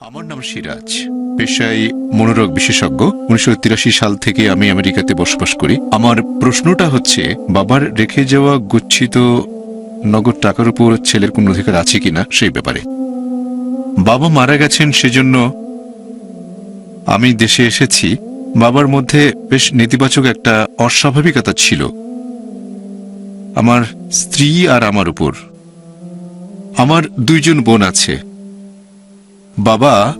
আমার নাম সিরাজ। পেশায় মনোরোগ বিশেষজ্ঞ। উনিশশো তিরাশি সাল থেকে আমি আমেরিকাতে বসবাস করি। আমার প্রশ্নটা হচ্ছে, বাবার রেখে যাওয়া গুচ্ছিত নগদ টাকার উপর ছেলের কোন অধিকার আছে কিনা সেই ব্যাপারে। বাবা মারা গেছেন সেজন্য আমি দেশে এসেছি। বাবার মধ্যে বেশ নেতিবাচক একটা অস্বাভাবিকতা ছিল। আমার স্ত্রী আর আমার উপর। আমার দুইজন বোন আছে। বাবা,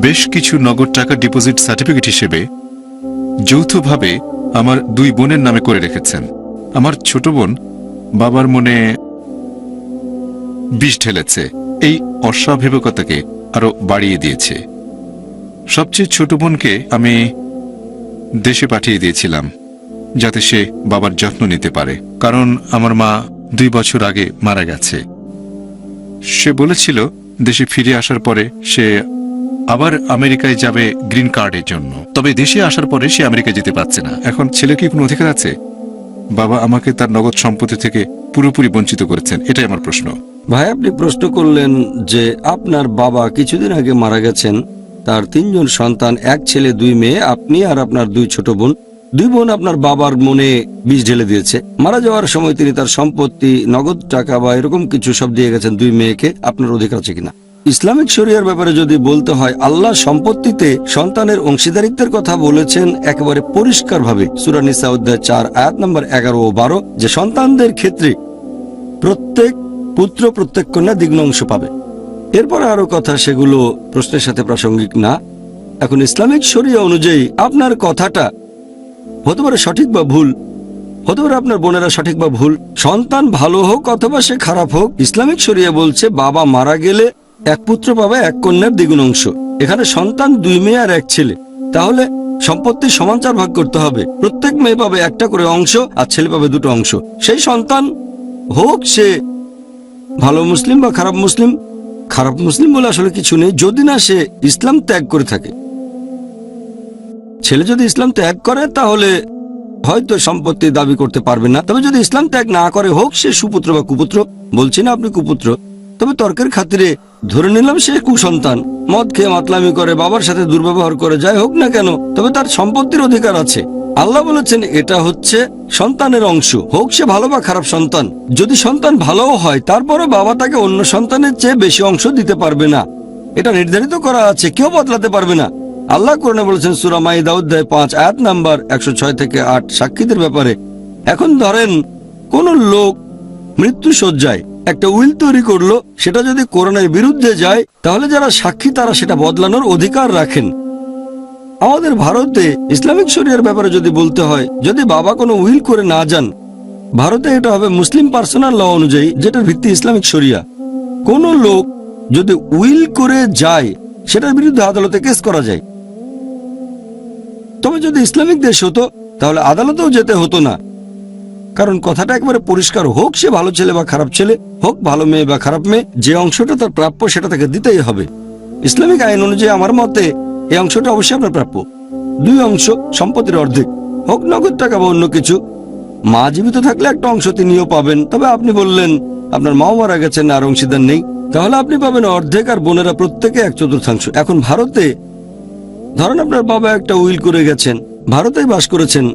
বেশ কিছু নগদ টাকা ডিপোজিট সার্টিফিকেট হিসেবে যৌথভাবে আমার দুই বোনের নামে করে রেখেছেন। আমার ছোট বোন বাবার মনে বিষ ঢেলেছে। এই অস্বাভাবিকতাকে আরও বাড়িয়ে দিয়েছে। সবচেয়ে ছোট বোনকে আমি দেশে পাঠিয়ে দিয়েছিলাম, যাতে সে বাবার যত্ন নিতে পারে। কারণ আমার মা দুই বছর আগে মারা গেছে। সে বলেছিল দেশে ফিরে আসার পরে সে আবার আমেরিকায় যাবে গ্রিন কার্ডের জন্য। তবে দেশে আসার পরে সে আমেরিকায় যেতে পারছে না। এখন ছেলে কি কোনো অধিকার আছে? বাবা আমাকে তার নগদ সম্পত্তি থেকে পুরোপুরি বঞ্চিত করেছেন, এটাই আমার প্রশ্ন। ভাই, আপনি প্রশ্ন করলেন যে আপনার বাবা কিছুদিন আগে মারা গেছেন, তার তিনজন সন্তান, এক ছেলে, দুই মেয়ে, আপনি আর আপনার দুই ছোট বোন। দুই বোন আপনার বাবার মনে বিষ ঢেলে দিয়েছে। মারা যাওয়ার সময় তিনি তার সম্পত্তি, নগদ টাকা বা এরকম কিছু সব দিয়ে গেছেন দুই মেয়েকে। আপনার অধিকার আছে কিনা? ইসলামিক শরিয়ার ব্যাপারে যদি বলতে হয়, আল্লাহ সম্পত্তিতে সন্তানের অংশীদারিত্বের কথা বলেছেন একেবারে পরিষ্কারভাবে। সুরানিসা অধ্যায় চার, আয়াত নম্বর এগারো ও বারো, যে সন্তানদের ক্ষেত্রে প্রত্যেক পুত্র প্রত্যেক কন্যা দ্বিগ্ন অংশ পাবে। এরপর আরও কথা, সেগুলো প্রশ্নের সাথে প্রাসঙ্গিক না। এখন ইসলামিক শরিয়া অনুযায়ী আপনার কথাটা হতে পারে সঠিক বা ভুল। হতে পারে আপনার বোনেরা সঠিক বা ভুল। সন্তান ভালো হোক অথবা সে খারাপ হোক, ইসলামিক শরিয়া বলছে বাবা মারা গেলে এক পুত্র পাবে এক কন্যার দ্বিগুণ অংশ। এখানে সন্তান দুই মেয়ে আর এক ছেলে। তাহলে সম্পত্তি সমান চার ভাগ করতে হবে। প্রত্যেক মেয়ে পাবে একটা করে অংশ আর ছেলে পাবে দুটো অংশ। সেই সন্তান হোক সে ভালো মুসলিম বা খারাপ মুসলিম। খারাপ মুসলিম বলে আসলে কিছু নেই। যদি না সে ইসলাম ত্যাগ করে থাকে। ছেলে যদি ইসলাম ত্যাগ করে, তাহলে হয়তো সম্পত্তি দাবি করতে পারবে না। তবে যদি ইসলাম ত্যাগ না করে, হোক সে সুপুত্র বা কুপুত্র, বলছি না আপনি কুপুত্র, তবে তর্কের খাতিরে ধরে নিলাম সে কুসন্তান। মদ খেয়ে মাতলামি করে, বাবার সাথে দুর্ব্যবহার করে, যাই হোক না কেন, তবে তার সম্পত্তির অধিকার আছে। আল্লাহ বলেছেন, এটা হচ্ছে সন্তানের অংশ। হোক সে ভালো বা খারাপ সন্তান, যদি সন্তান ভালোও হয় তারপরে বাবা তাকে অন্য সন্তানের চেয়ে বেশি অংশ দিতে পারবে না। এটা নির্ধারিত করা আছে, কেউ বদলাতে পারবে না। আল্লাহ কোরআনে বলেছেন, সুরা মাইদা অধ্যায় পাঁচ, আয়াত নাম্বার একশো ছয় থেকে আট সাক্ষীদের ব্যাপারে, এখন ধরেন কোন লোক মৃত্যু সজ্জায় একটা উইল তৈরি করল, সেটা যদি কোরআনের বিরুদ্ধে যায়, তাহলে যারা সাক্ষী, তারা সেটা বদলানোর অধিকার রাখেন। আমাদের ভারতে ইসলামিক শরিয়ার ব্যাপারে যদি বলতে হয়, যদি বাবা কোনো উইল করে না যান, ভারতে এটা হবে মুসলিম পার্সোনাল ল অনুযায়ী, যেটার ভিত্তি ইসলামিক শরিয়া। কোন লোক যদি উইল করে যায়, সেটার বিরুদ্ধে আদালতে কেস করা যায়। তবে যদি ইসলামিক দেশ হতো, তাহলে আদালতেও যেতে হতো না। কারণ কথাটা একবারে পরিষ্কার হোক, সে ভালো ছেলে বা খারাপ ছেলে হোক, ভালো মেয়ে বা খারাপ মেয়ে, যে অংশটা তার প্রাপ্য সেটা তাকে দিতেই হবে। ইসলামিক আইন অনুযায়ী আমার মতে, এই অংশটা অবশ্যই আপনার প্রাপ্য। দুই অংশ সম্পত্তির অর্ধেক, হোক নগদ টাকা বা অন্য কিছু। মা জীবিত থাকলে একটা অংশ তিনিও পাবেন। তবে আপনি বললেন, আপনার মাও মারা গেছেন আর অংশীদার নেই। তাহলে আপনি পাবেন অর্ধেক আর বোনেরা প্রত্যেকে এক চতুর্থাংশ। এখন ভারতে ধরেন আপনার বাবা একটা উইল করে গেছেন, ভারতেই বাস করেছেন,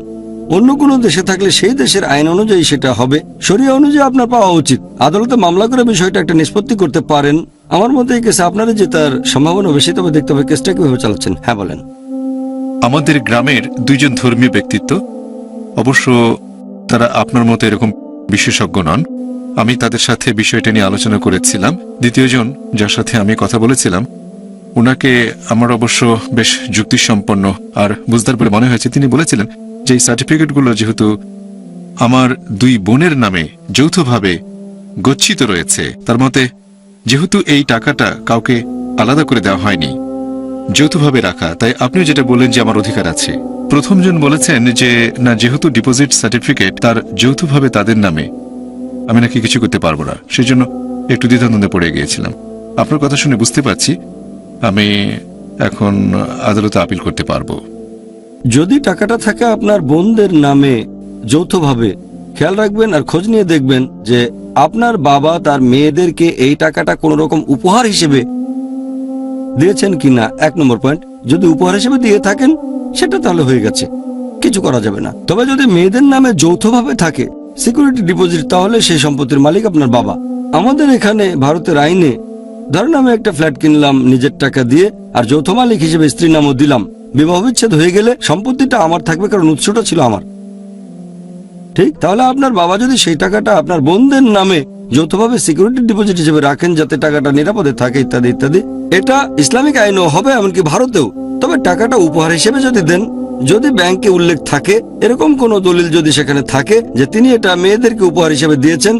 অন্য কোনো দেশে থাকলে সেই দেশের আইন অনুযায়ী সেটা হবে। শরিয়া অনুযায়ী আপনার পাওয়া উচিত। আদালতে মামলা করে বিষয়টা একটা নিষ্পত্তি করতে পারেন। আমার মতে এই কেসে আপনারই যে তার সম্ভাবনা বেশি, তবে দেখতে হবে কেসটা কীভাবে চালাচ্ছেন। হ্যাঁ বলেন। আমাদের গ্রামের দুইজন ধর্মীয় ব্যক্তিত্ব, অবশ্য তারা আপনার মতো এরকম বিশেষজ্ঞ নন। আমি তাদের সাথে বিষয়টা নিয়ে আলোচনা করেছিলাম। দ্বিতীয়জন, যার সাথে আমি কথা বলেছিলাম ওনাকে আমার অবশ্য বেশ যুক্তিসম্পন্ন আর বুঝদার বলে মনে হয়েছে। তিনি বলেছিলেন যে এই সার্টিফিকেটগুলো যেহেতু আমার দুই বোনের নামে যৌথভাবে গচ্ছিত রয়েছে, তার মতে যেহেতু এই টাকাটা কাউকে আলাদা করে দেওয়া হয়নি, যৌথভাবে রাখা, তাই আপনিও যেটা বললেন যে আমার অধিকার আছে। প্রথমজন বলেছেন যে, না, যেহেতু ডিপোজিট সার্টিফিকেট তার যৌথভাবে তাদের নামে, আমি নাকি কিছু করতে পারব না। সেই জন্য একটু দ্বিধাদ্বন্দ্বে পড়ে গিয়েছিলাম। আপনার কথা শুনে বুঝতে পারছি আমি এখন আদালতে আপিল করতে পারব। যদি টাকাটা থাকে আপনার বোনদের নামে যৌথভাবে খেয়াল রাখবেন আর খোঁজ নিয়ে দেখবেন যে আপনার বাবা তার মেয়েদেরকে এই টাকাটা কোনো রকম উপহার হিসেবে দিয়েছেন কিনা। এক নম্বর পয়েন্ট, যদি উপহার হিসেবে দিয়ে থাকেন, সেটা তাহলে হয়ে গেছে। কিছু করা যাবে না। তবে যদি মেয়েদের নামে যৌথভাবে থাকে সিকিউরিটি ডিপোজিট তাহলে সেই সম্পত্তির মালিক আপনার বাবা। আমাদের এখানে, ভারতের আইনে ধরেন আমি একটা ফ্ল্যাট কিনলাম, নিজের টাকা দিয়ে, আর যৌথ মালিক হিসেবে স্ত্রীর নামও দিলাম। বিবাহ বিচ্ছেদ হয়ে গেলে সম্পত্তিটা আমার থাকবে, কারণ উৎসটা ছিল আমার। ঠিক? তাহলে আপনার বাবা যদি সেই টাকাটা আপনার বোনদের নামে যৌথভাবে সিকিউরিটি ডিপোজিট হিসেবে রাখেন, যাতে টাকাটা নিরাপদে থাকে ইত্যাদি ইত্যাদি, এটা ইসলামিক আইনও হবে এমনকি ভারতেও। তবে টাকাটা উপহার হিসেবে যদি দেন, যদি ব্যাংকে উল্লেখ থাকে, এরকম কোন দলিল যদি সেখানে থাকে যে তিনি এটা মেয়েদেরকে উপহার হিসেবে দিয়েছেন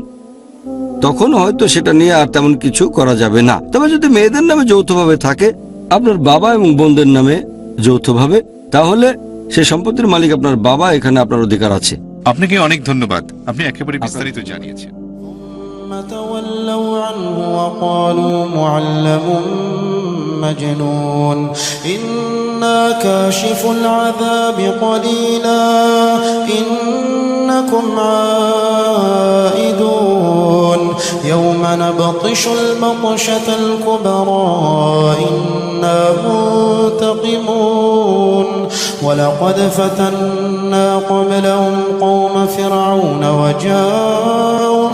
তখন হয়তো সেটা নিয়ে আর তেমন কিছু করা যাবে না তবে যদি মেয়েদের নামে যৌথভাবে থাকে আপনার বাবা এবং বোনদের নামে যৌথভাবে তাহলে সে সম্পত্তির মালিক আপনার বাবা এখানে আপনার অধিকার আছে আপনাকে অনেক ধন্যবাদ আপনি একেবারে বিস্তারিত জানিয়েছেন ثم تولوا عنه وقالوا معلم مجنون إنا كاشف العذاب قليلا إنكم عائدون يوم نبطش البطشة الكبرى إنا منتقمون. ولقد فتنا قبلهم قوم فرعون وجاءوا